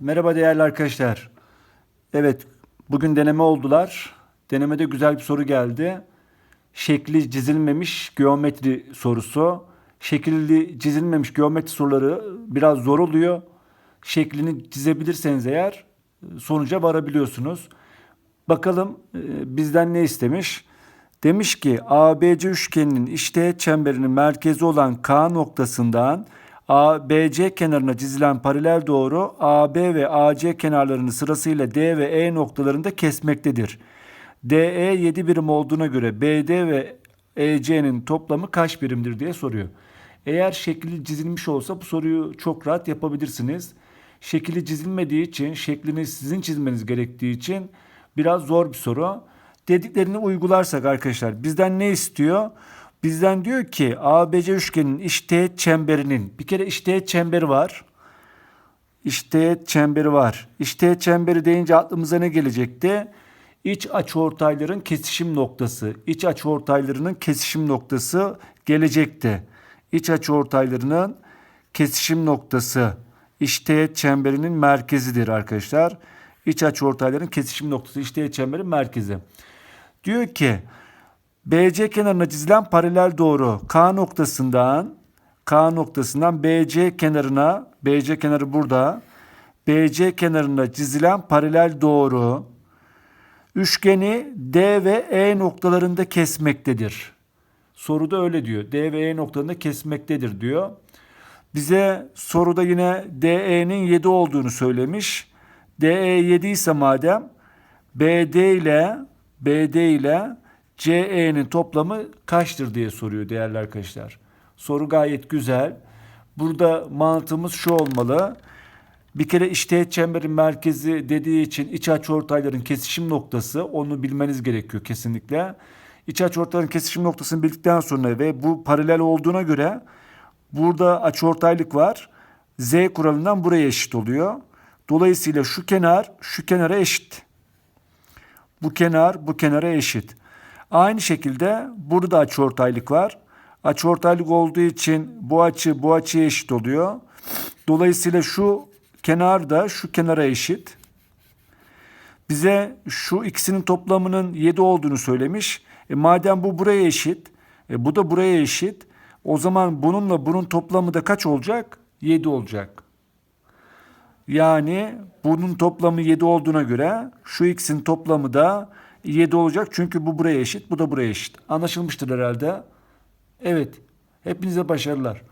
Merhaba değerli arkadaşlar. Evet, bugün deneme oldular. Denemede güzel bir soru geldi. Şekli çizilmemiş geometri sorusu. Şekilli çizilmemiş geometri soruları biraz zor oluyor. Şeklini çizebilirseniz eğer sonuca varabiliyorsunuz. Bakalım e, bizden ne istemiş? Demiş ki ABC üçgeninin işteğet çemberinin merkezi olan K noktasından ABC kenarına çizilen paralel doğru AB ve AC kenarlarını sırasıyla D ve E noktalarında kesmektedir. DE 7 birim olduğuna göre BD ve EC'nin toplamı kaç birimdir diye soruyor. Eğer şekli çizilmiş olsa bu soruyu çok rahat yapabilirsiniz. Şekli çizilmediği için, şeklini sizin çizmeniz gerektiği için biraz zor bir soru. Dediklerini uygularsak arkadaşlar bizden ne istiyor? Bizden diyor ki ABC üçgeninin işteğet çemberinin bir kere işteğet çemberi var. İşteğet çemberi var. İşteğet çemberi deyince aklımıza ne gelecekti? İç açıortayların kesişim noktası. İç açıortaylarının kesişim noktası gelecekti. İç açıortaylarının kesişim noktası işteğet çemberinin merkezidir arkadaşlar. İç açıortayların kesişim noktası işteğet çemberin merkezi. Diyor ki BC kenarına çizilen paralel doğru K noktasından K noktasından BC kenarına BC kenarı burada. BC kenarına çizilen paralel doğru üçgeni D ve E noktalarında kesmektedir. Soruda öyle diyor. D ve E noktalarında kesmektedir diyor. Bize soruda yine DE'nin 7 olduğunu söylemiş. DE 7 ise madem BD ile BD ile CE'nin toplamı kaçtır diye soruyor değerli arkadaşlar. Soru gayet güzel. Burada mantığımız şu olmalı. Bir kere işteğet çemberin merkezi dediği için iç açıortayların kesişim noktası onu bilmeniz gerekiyor kesinlikle. İç açıortayların kesişim noktasını bildikten sonra ve bu paralel olduğuna göre burada açıortaylık var. Z kuralından buraya eşit oluyor. Dolayısıyla şu kenar şu kenara eşit. Bu kenar bu kenara eşit. Aynı şekilde burada açıortaylık var. Açıortaylık olduğu için bu açı bu açıya eşit oluyor. Dolayısıyla şu kenar da şu kenara eşit. Bize şu ikisinin toplamının 7 olduğunu söylemiş. E madem bu buraya eşit, e bu da buraya eşit. O zaman bununla bunun toplamı da kaç olacak? 7 olacak. Yani bunun toplamı 7 olduğuna göre şu x'in toplamı da 7 olacak. Çünkü bu buraya eşit, bu da buraya eşit. Anlaşılmıştır herhalde. Evet. Hepinize başarılar.